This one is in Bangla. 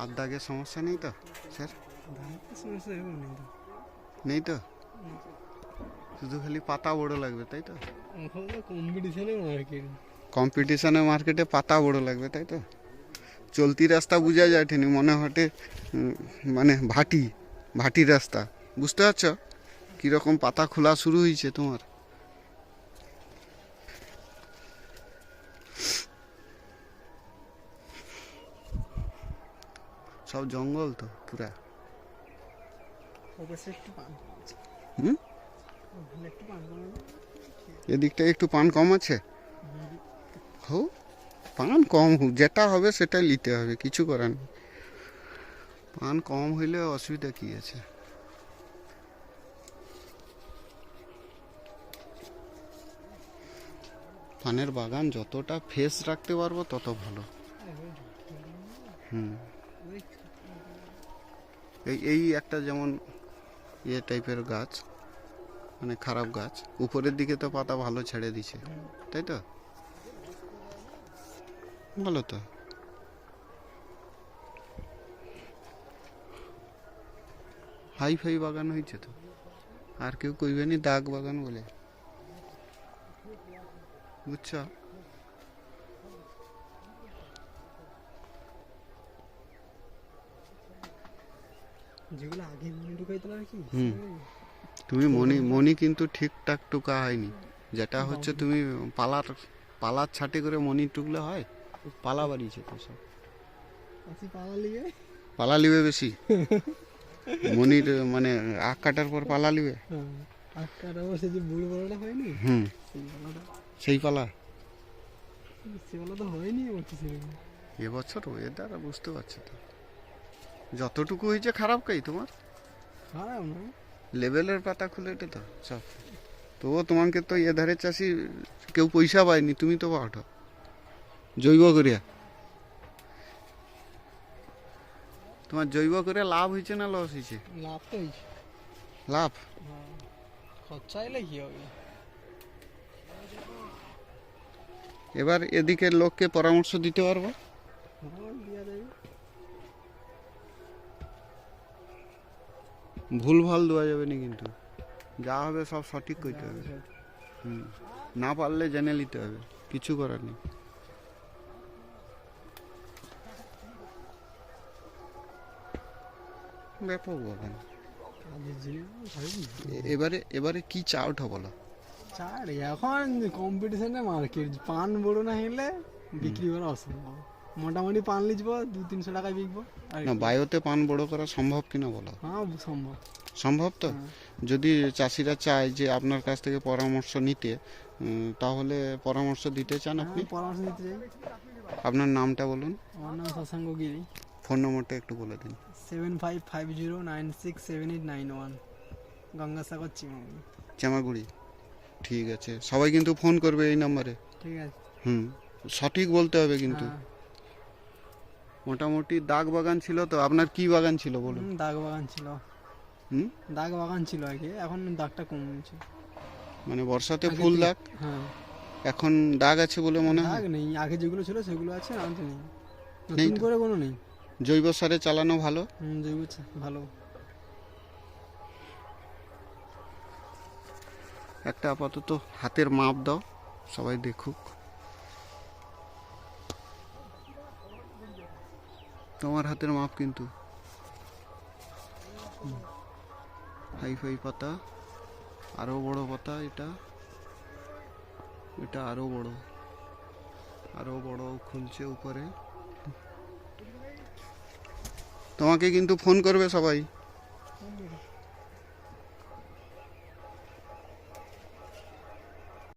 আর দাগের সমস্যা নেই তো স্যার? সমস্যা নেই তো। নেই তো? শুধু খালি পাতা বড় লাগবে তাই তো? কম্পিটিশনে মার্কেট কম্পিটিশনে মার্কেটে পাতা বড় লাগবে তাই তো? চলতি রাস্তা বোঝা যায় ঠিনি মনে হটে মানে ভাটি ভাটি রাস্তা। বুঝতে পারছ? কীরকম পাতা খোলা শুরু হয়েছে তোমার। সব জঙ্গল তো পুরা। হুম? ওখানে একটু পান এদিকটা একটু পান কম আছে? হোক পান কম হোক যেটা হবে সেটাই নিতে হবে কিছু করার নেই। পান কম হইলে অসুবিধা কি আছে? পানের বাগান যতটা ফ্রেশ রাখতে পারব তত ভালো। হুম। এই এই একটা যেমন ইয়ে টাইপের গাছ মানে খারাপ গাছ, উপরের দিকে তো পাতা ভালো ছেড়ে দিছে, তাই তো? ভালো তো। হাই ফাই বাগান হয়েছে তো? আর কেউ কইবে নি দাগ বাগান বলে? বুঝছ? যেগুলো আগে মনে ঢুকাইতো আর কি হুম। তুমি মনি মনি কিন্তু ঠিকঠাক টুকা হয়নি। যেটা হচ্ছে তুমি পালার পালার ছাটে করে মনি টুকলে হয় পালা বাড়িয়েছে তো সব। পালা লিবে? বেশি। মনির মানে আখ কাটার পর পালা লিবে। হ্যাঁ আটকার অবশ্যই যে বুড়ো বড়টা হয়নি? হুম। সেই পালা। সে পালা তো হয়নি আমার এবছর ওয়েদার বুঝতে পারছি তো। যতটুকু হয়েছে খারাপ কাই তোমার? খারাপ না। লেভেলের পাতা খুলে এটা তো সব তবুও তোমাকে তো এ ধারে চাষি কেউ পয়সা পায়নি তুমি তো পাওটা জৈব করিয়া। তোমার জৈব করে লাভ হয়েছে না লস হয়েছে? লাভ তো হয়েছে। লাভ? হ্যাঁ খরচা এলে কি হবে? এবার এদিকে লোককে পরামর্শ দিতে পারব? ভুল ভালো দেওয়া যাবে না কিন্তু। যা হবে সব সঠিক করতে হবে। হুম। না পারলে জেনে নিতে হবে কিছু করার নেই। ব্যাপক বাগান। এবারে এবারে কি চা ওঠা বলো? চার এখন কম্পিটিশনে মার্কেট পান বড় না হলে বিক্রি করা অসম্ভব। মোটামুটি পান লিচব দু তিনশো টাকায় বিকবো। না। বায়োতে পান বড় করা সম্ভব কিনা বলো? হ্যাঁ সম্ভব। সম্ভব তো? হ্যাঁ। যদি চাষিরা চায় যে আপনার কাছ থেকে পরামর্শ নিতে তাহলে পরামর্শ দিতে চান আপনি? হ্যাঁ, পরামর্শ দিতে চাই। আপনার নামটা বলুন। আমার নাম শশাঙ্ক গিরি। ফোন নম্বরটা একটু বলে দিন। Seven five five zero nine six seven eight nine one. Gangasagar Chimaguri Chamaguri. ঠিক আছে। সবাই কিন্তু ফোন করবে এই নাম্বারে। ঠিক আছে। হুম সঠিক বলতে হবে কিন্তু। হ্যাঁ। মোটামুটি দাগ বাগান ছিল তো আপনার কি বাগান ছিল বলুন? দাগ বাগান ছিল। হুম? দাগ বাগান ছিল আগে এখন দাগটা কমেছে মানে বর্ষাতে ফুল দাগ? হ্যাঁ। এখন দাগ আছে বলে মনে হয়? দাগ নেই আগে যেগুলো ছিল সেগুলো আছে আর তো নেই। নতুন করে কোনো নেই। জৈব সারে চালানো ভালো? হুম জৈব ভালো। একটা আপাতত হাতের মাপ দাও সবাই দেখুক। তোমার হাতের মাপ কিন্তু। হাই ফাই পাতা আরও বড় পাতা এটা। এটা আরও বড়। আরও বড় খুলছে উপরে। তোমাকে কিন্তু ফোন করবে সবাই।